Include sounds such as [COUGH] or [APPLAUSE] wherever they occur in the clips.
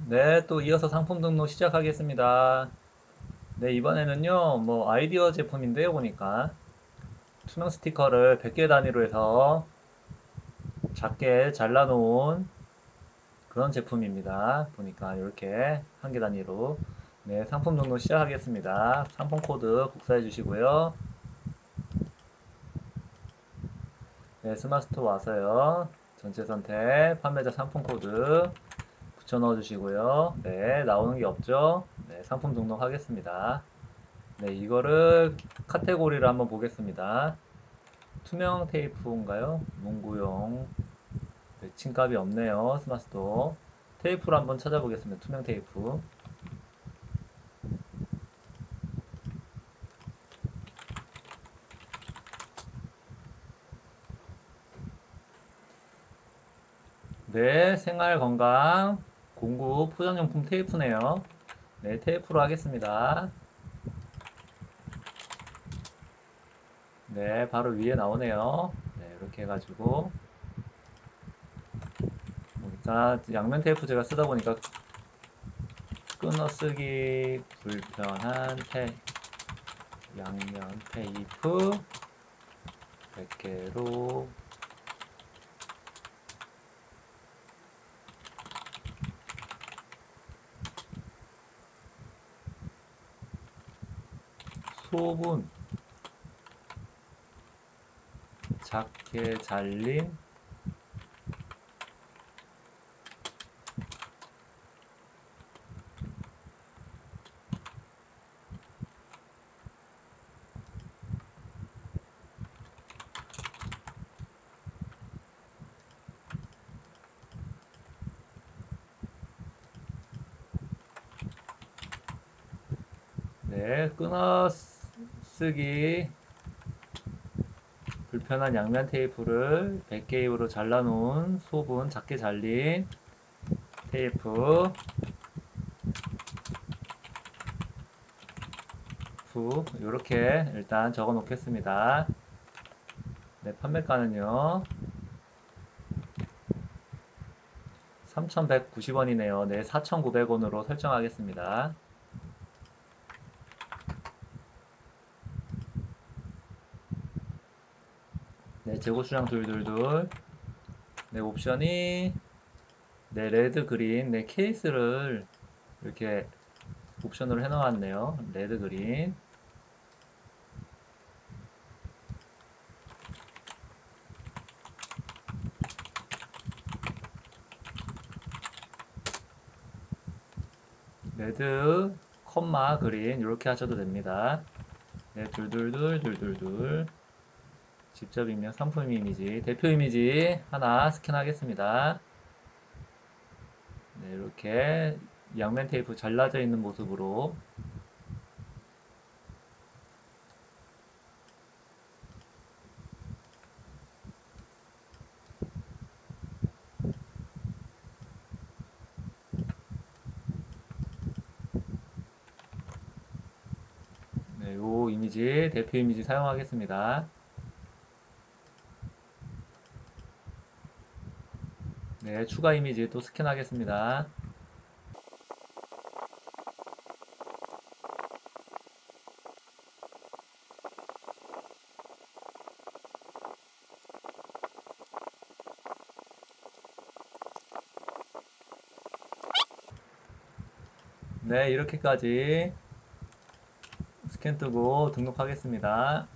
네, 또 이어서 상품 등록 시작하겠습니다. 네, 이번에는요, 뭐, 아이디어 제품인데요, 보니까. 투명 스티커를 100개 단위로 해서 작게 잘라놓은 그런 제품입니다. 보니까 이렇게 한 개 단위로. 네, 상품 등록 시작하겠습니다. 상품 코드 복사해 주시고요. 네, 스마트스토어 와서요. 전체 선택, 판매자 상품 코드 붙여 넣어 주시고요. 네, 나오는 게 없죠? 네, 상품 등록하겠습니다. 네, 이거를 카테고리를 한번 보겠습니다. 투명 테이프인가요? 문구용. 매칭 값이 없네요. 스마트스토어. 테이프를 한번 찾아보겠습니다. 투명 테이프. 네, 생활 건강 공구 포장용품 테이프네요. 네, 테이프로 하겠습니다. 네, 바로 위에 나오네요. 네, 이렇게 해가지고 보니까 양면 테이프 제가 쓰다 보니까 끊어쓰기 불편한 테 양면 테이프 100개로 소분 작게 잘린 네, 끊어 쓰기 불편한 양면 테이프를 100개 입으로 잘라놓은 소분 작게 잘린 테이프 후 이렇게 일단 적어 놓겠습니다. 네, 판매가는요. 3,190원이네요. 네, 4,900원으로 설정하겠습니다. 네, 재고 수량 둘둘둘. 네, 옵션이 네, 레드 그린. 네, 케이스를 이렇게 옵션으로 해 놓았네요. 레드 그린. 레드, 컴마, 그린 이렇게 하셔도 됩니다. 네, 둘둘둘, 둘둘둘. 직접 입력 상품 이미지, 대표 이미지 하나 스캔하겠습니다. 네, 이렇게 양면 테이프 잘라져 있는 모습으로 네, 요 이미지, 대표 이미지 사용하겠습니다. 네, 추가 이미지 또 스캔하겠습니다. 네, 이렇게까지 스캔 뜨고 등록하겠습니다.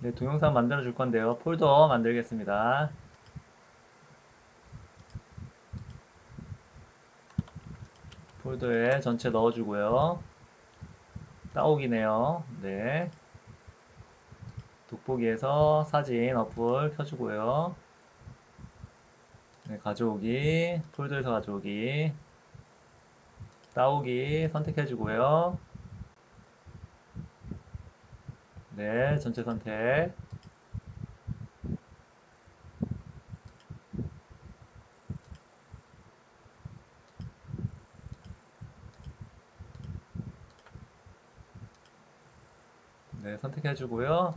네, 동영상 만들어 줄 건데요. 폴더 만들겠습니다. 폴더에 전체 넣어주고요. 따오기네요. 네. 돋보기에서 사진 어플 켜주고요. 네, 가져오기, 폴더에서 가져오기, 따오기 선택해주고요. 네, 전체 선택. 네, 선택해주고요.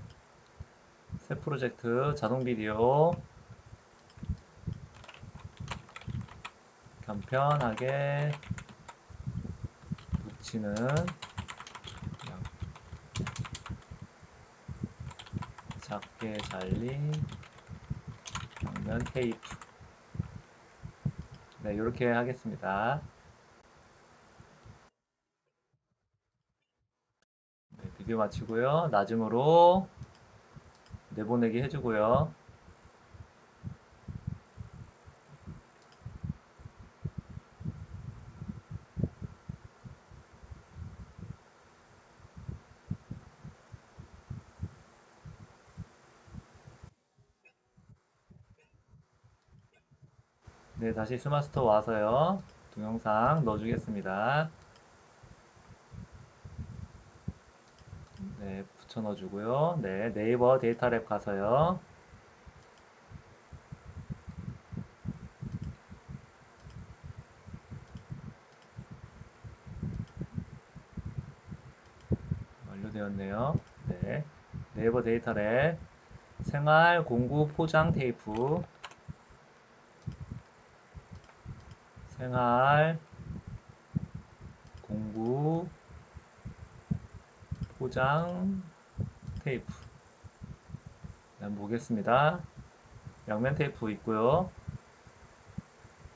새 프로젝트 자동 비디오. 편편하게 붙이는 양- 작게 잘린 양면 테이프. 네 이렇게 하겠습니다 네, 비디오 마치고요 나중으로 내보내기 해주고요 네, 다시 스마스터 와서요. 동영상 넣어주겠습니다. 네, 붙여 넣어 주고요. 네, 네이버 데이터 랩 가서요. 완료되었네요. 네, 네이버 데이터 랩 생활 공구 포장 테이프 생활 공구 포장 테이프 네, 한번 보겠습니다. 양면 테이프 있고요.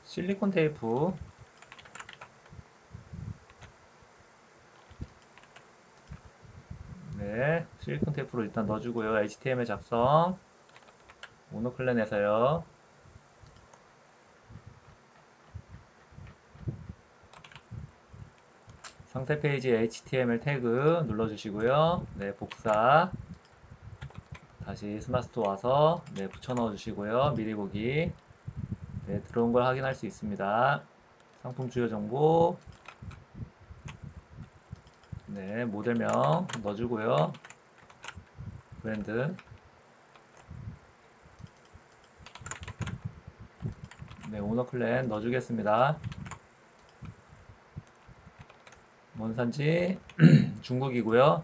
실리콘 테이프 네, 실리콘 테이프로 일단 넣어주고요. HTML 작성 모노클랜에서요. 상세 페이지 HTML 태그 눌러주시고요. 네, 복사. 다시 스마스토 와서 네, 붙여 넣어 주시고요. 미리 보기. 네, 들어온 걸 확인할 수 있습니다. 상품 주요 정보. 네, 모델명 넣어주고요. 브랜드. 네, 오너 클랜 넣어주겠습니다. 원산지 [CLEARS THROAT] 중국이고요.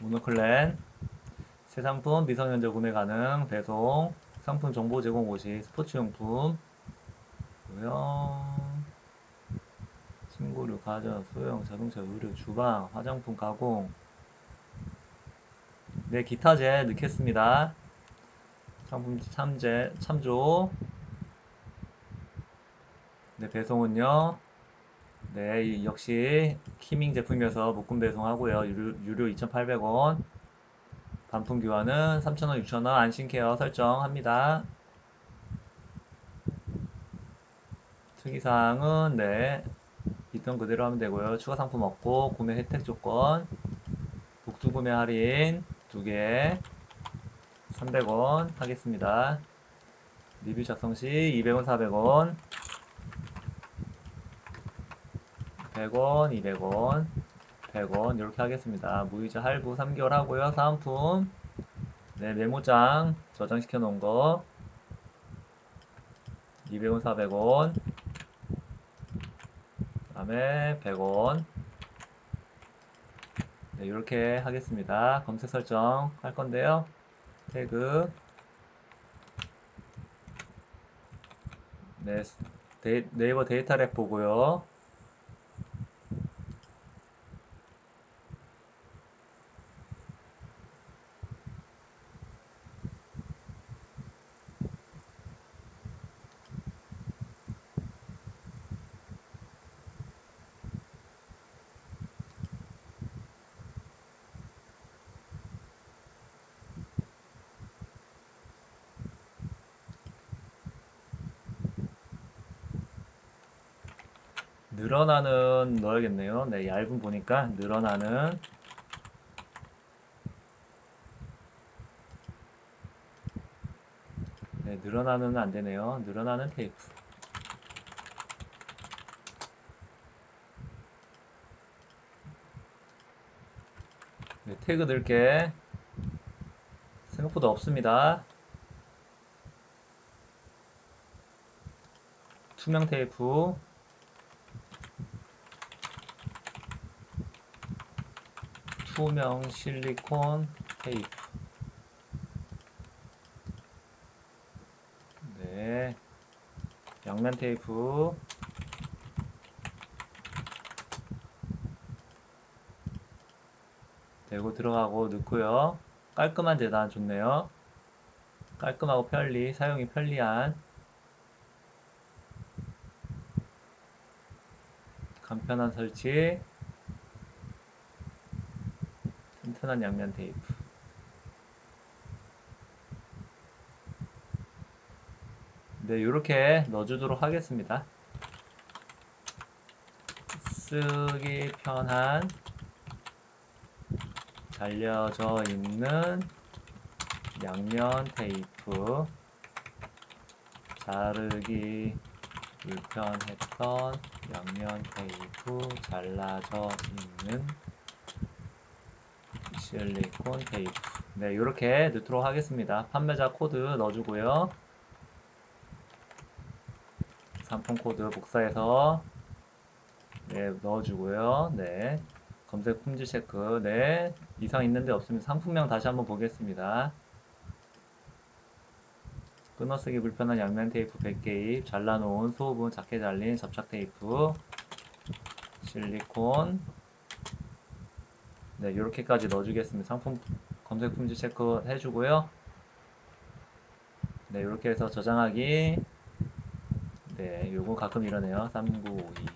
모노클랜. 새 상품 미성년자 구매 가능 배송 상품 정보 제공 고시 스포츠용품. 고요 침구류 가전 소형 자동차 의류 주방 화장품 가공. 네 기타제 넣겠습니다. 상품 참제 참조 네, 배송은요. 네, 이- 역시 키밍 제품이어서 묶음 배송하고요. 유료, 유료 2,800원. 반품 교환은 3,000원, 6,000원 안심케어 설정합니다. 특이사항은 네, 있던 그대로 하면 되고요. 추가 상품 없고 구매 혜택 조건 복두 구매 할인 2개 300원 하겠습니다. 리뷰 작성 시 200원, 400원 100원, 200원, 100원 이렇게 하겠습니다. 무이자 할부 3개월 하고요. 사은품 네, 메모장 저장시켜 놓은 거 200원, 400원 그 다음에 100원 네, 이렇게 하겠습니다. 검색 설정 할 건데요. 태그 네, 데, 네이버 데이터랩 보고요. 늘어나는 넣어야겠네요. 네, 얇은 보니까 늘어나는 네, 늘어나는 안 되네요. 늘어나는 테이프. 네, 태그 넣을게. 생각보다 없습니다. 투명 테이프. 투명 실리콘 테이프. 네. 양면 테이프. 대고 들어가고 넣고요. 깔끔한 재단 좋네요. 깔끔하고 편리 사용이 편리한. 간편한 설치. 튼튼한 양면 테이프 네, 이렇게 넣어주도록 하겠습니다. 쓰기 편한 잘려져 있는 양면 테이프 자르기 불편했던 양면 테이프 잘라져 있는 실리콘 테이프 네 이렇게 넣도록 하겠습니다. 판매자 코드 넣어주고요. 상품 코드 복사해서 네 넣어주고요. 네. 검색 품질 체크. 네. 이상 있는데 없으면 상품명 다시 한번 보겠습니다. 끊어쓰기 불편한 양면 테이프 100개입 잘라놓은 수호분 작게 잘린 접착 테이프 실리콘 네 이렇게까지 넣어주겠습니다. 상품 검색 품질 체크 해주고요. 네 이렇게 해서 저장하기. 네 요거 가끔 이러네요. 3952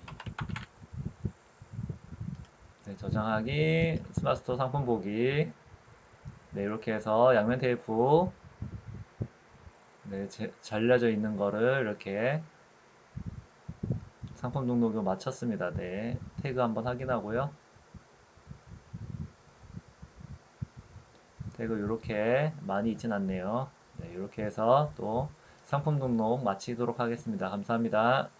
네, 저장하기. 스마트스토어 상품 보기. 네 이렇게 해서 양면 테이프. 네, 제, 잘려져 있는 거를 이렇게 상품 등록을 마쳤습니다. 네, 태그 한번 확인하고요. 태그 이렇게 많이 있진 않네요. 네, 이렇게 해서 또 상품 등록 마치도록 하겠습니다. 감사합니다.